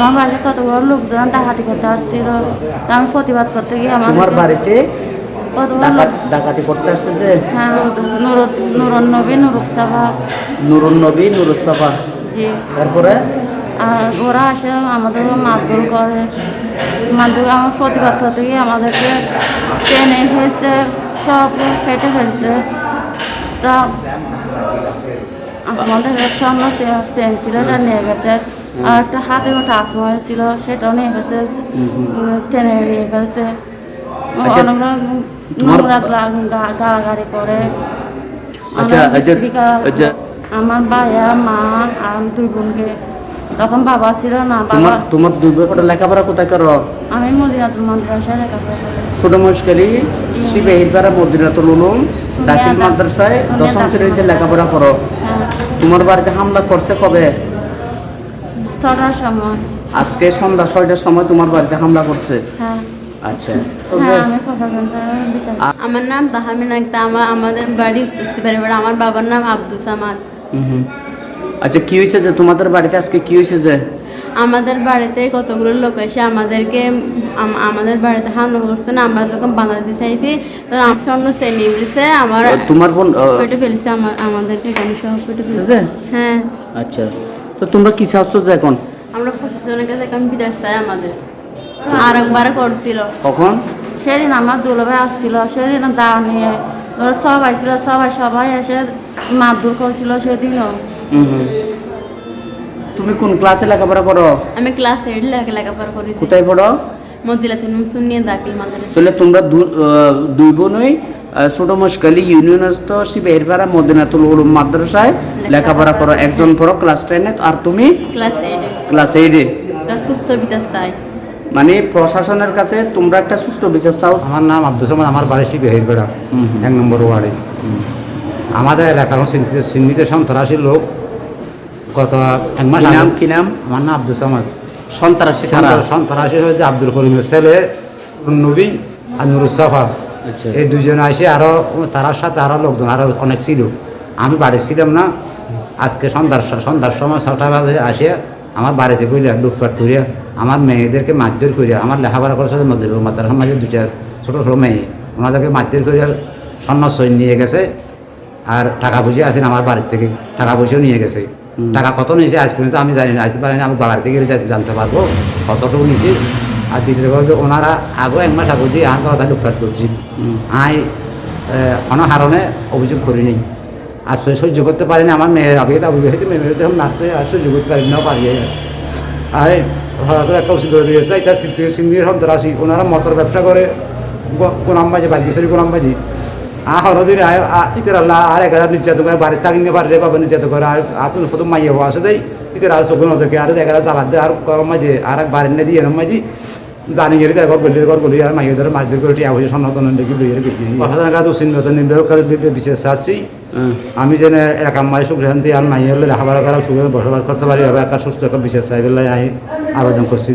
আমার বাড়িতে কতগুলো লোকজন ডাকাতি করতে আসছিল। তা আমি প্রতিবাদ করতে গিয়ে আমার তোমার বাড়িতে ডাকাত লোক ডাকাতি করতে আসছে যে? হ্যাঁ নুর নুরন নবী নুরুক সাফা নুরুন নবী নুরুসাফা জি। তারপরে? আর ওরা আসে আমাদের মারধর করে। মারধর আমার প্রতিবাদ করতে গিয়ে আমাদেরকে টেনে ফেলছে সব ফেটে ফেলছে। তা আমাদের চেন ছিল নিয়ে গেছে। আর একটা হাতে টাচ মোবাইল ছিল সেটাও নিয়ে উম, টেনে নিয়ে গেছে। আচ্ছা, নোংরা গা- গা- করে। আচ্ছা। আমার ভাইয়া মা আর দুই বোনকে। তখন বাবা ছিল না বাবা তোমার দুই বছর লেখাপড়া কোথায় করো? আমি মদিনাতুল মাদ্রাসায় লেখাপড়া করি। ছোট মুশকালি শিবেহিরপাড়া মদিনাতুল উলুম দাখিল মাদ্রাসায় দশম শ্রেণীতে লেখাপড়া করো। হ্যাঁ। তোমার বাড়িতে হামলা করছে কবে? ছটার সময়। আজকে সন্ধ্যা ছয়টার সময় তোমার বাড়িতে হামলা করছে? হ্যাঁ। আচ্ছা। হ্যাঁ আমার নাম তাহামিন আমার আমাদের বাড়ি আমার বাবার নাম আব্দুল সামাদ। আচ্ছা কি হয়েছে যে তোমাদের বাড়িতে আজকে কি হয়েছে যে? আমাদের বাড়িতে কতগুলো লোক এসে আমাদেরকে আমাদের বাড়িতে হামলা করছে না আমরা যখন বাংলাদেশ চাইছি তখন আমার স্বর্ণ আমার তোমার বোন পেটে ফেলেছে আমার আমাদেরকে এখানে সব পেটে হয়েছে ফেলেছে। হ্যাঁ। আচ্ছা। তো তোমরা কি চাচ্ছ যে এখন? আমরা প্রশাসনের কাছে এখন বিদায় চাই আমাদের। আর একবার করছিল। কখন? সেদিন আমার দুলভাই আসছিল সেদিন দা নিয়ে। ওরা সবাই ছিল সবাই সবাই এসে মারধর করছিল সেদিনও। হুম হুম। তুমি কোন ক্লাসে লেখাপড়া করো? আমি ক্লাস এইট লেখা লেখাপড়া করি কোথায় পড়ো? মদিলাতুল মুসলিম নিয়ে দাখিল মাদ্রাসা। তাহলে তোমরা দুই বোনই ছোট মুশকালি ইউনিয়নস্থ শিবেরপাড়া মদিনাতুল উলুম মাদ্রাসায় লেখাপড়া করো। একজন পড়ো ক্লাস টেনে আর তুমি? ক্লাস এইটে সুস্থ মানে প্রশাসনের কাছে তোমরা একটা সুষ্ঠু বিচার চাও? আমার নাম আব্দুল সামাদ আমার বাড়ি শিবে হেরবেড়া। এক নম্বর ওয়ার্ডে। আমাদের এলাকার চিহ্নিত চিহ্নিত সন্ত্রাসী লোক গত এক মাস নাম কি নাম? আমার নাম আব্দুল সামাদ। সন্ত্রাসী সন্ত্রাস- হয়েছে আব্দুল করিমের ছেলে নবী আর নুরুসাফা এই দুজন আসে আরও তার সাথে আরও লোকজন আরও অনেক ছিল। আমি বাড়ি ছিলাম না। আজকে সন্ধ্যার সন্ধ্যার সময় ছটা বাজে আসে আমার বাড়িতে কইরা লুটপাট করিয়া আমার মেয়েদেরকে মারধর করিয়া আমার লেখাপড়া করার সাথে মধ্যে মাতার মাঝে দুটা ছোটো ছোটো মেয়ে ওনাদেরকে মারধর করিয়া স্বর্ণ সৈন্য নিয়ে গেছে আর টাকা পয়সা আছেন আমার বাড়ির থেকে টাকা পয়সাও নিয়ে গেছে। টাকা কত নিয়েছে আজ পর্যন্ত আমি জানি না আসতে পারি না আমি বাড়িতে গেলে জানতে পারব। কতটুকু নিয়েছি? আর দ্বিতীয় কথা ওনারা আগেও এক মাস আগে দিয়ে আমার কথা লুটপাট করছি। আই কোনো হারণে অভিযোগ করি নেই। আর সহ্য- করতে পারিনি আমার মেয়ের আগে অবিবাহিত মেয়ে মেয়েছে নাচছে আর সহ্য করতে পারি না পারি আর সরাসরি একটা ওষুধ রয়েছে এটা সিন্ধি সন্ত্রাসী ওনারা মটর ব্যবসা করে গোলাম বাজি বালকিশোরী গোলাম বাজি আ হরদিন ইতের আল্লাহ আর এক নির্যাতন করে বাড়ির তাকিং পারে বাবা নির্যাতন করে আর আতুন প্রথম মাইয়ে হওয়া আছে দেই। ইতের আর চকুন ওদেরকে আর দেখা যায় চালাতে আর গরম মাঝে আর এক বাড়ির না দিয়ে মাঝি জানি গেলে তাই ঘর গলি ঘর গলি আর মাইয়ে ধরে মাছ ধরে টিয়া হয়েছে সন্ন্যতন দেখি লইয়ে আর কাছে উচিত নির্ভর করে বিশেষ চাচ্ছি। আমি যেন একা মাই সুখ শান্তি আর হলে লেখাপড়া করা সুখে বসবাস করতে পারি এবার একটা সুস্থ একটা বিশেষ চাই বলে আবেদন করছি।